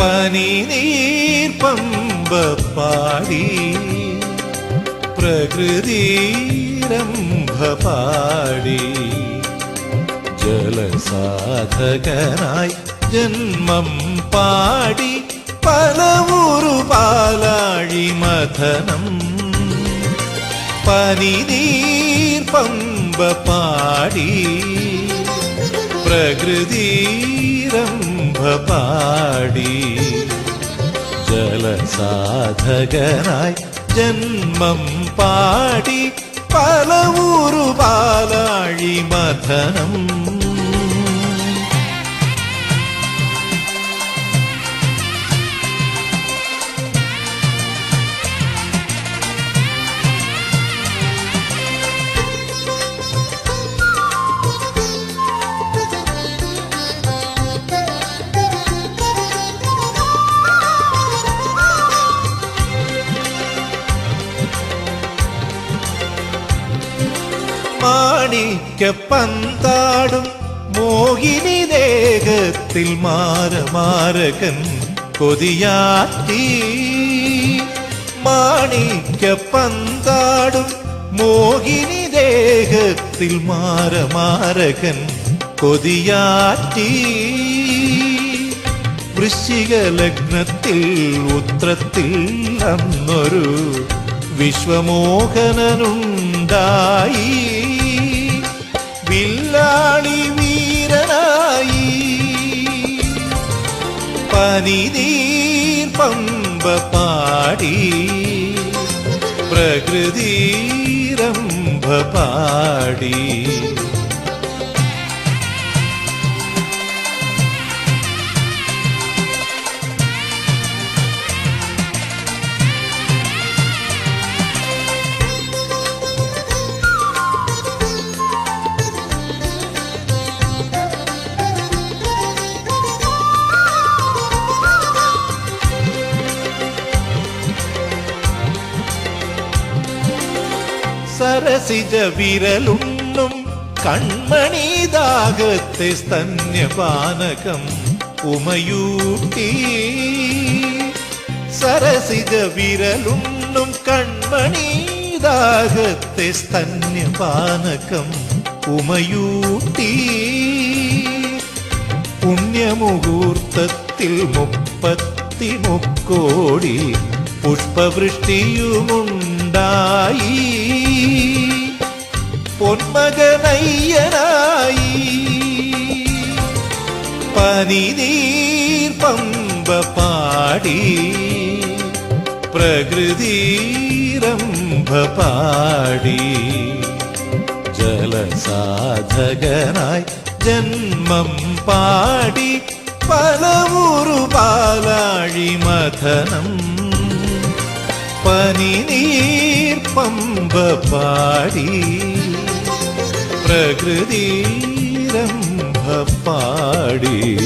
പനി നീർപ്പമ്പ പാടി പ്രകൃതിരംഭ പാടി ജലസാധകനായി ജന്മം പാടി പലവൂറു പാലാഴി മഥനം. പനി നീർപ്പമ്പ പാടി പ്രകൃതിരംഭ പാടി ജലസാധകനായി ജന്മം പാടി പലവൂറു പാലാഴി മഥനം മാണിക്ക പന്താടും മോഹിനി ദേഹത്തിൽ മാരമാരകൻ കൊതിയാത്തി മാണിക്ക പന്താടും മോഹിനി ദേഹത്തിൽ മാരമാരകൻ കൊതിയാറ്റി വൃശ്ചിക ലഗ്നത്തിൽ ഉത്രത്തിൽ അന്നൊരു വിശ്വമോഹനനുണ്ടായി. വില്ലാളി വീരനായി. പനിനീർ പമ്പ പാടി. പ്രകൃതിരംഭ പാടി. സരസിജ വിരലുണ്ണും കൺമണിദാഹത്തെ സ്തന്യപാനകം ഉമയൂട്ടി സരസിജ വിരലുണ്ണും കൺമണിദാഹത്തെ സ്തന്യപാനകം ഉമയൂട്ടി പുണ്യമുഹൂർത്തത്തിൽ മുപ്പത്തി മുക്കോടി പുഷ്പവൃഷ്ടിയുമുണ്ടായി പൊന്മകനയ്യനായി പനിനീർ പമ്പ പാടി പ്രകൃതിരംഭ പാടി ജലസാധകനായി ജന്മം പാടി പലവൂറു പാലാഴി മഥനം പനിനീർ പമ്പ പാടി. പ്രകൃതിരംഭ പാടി.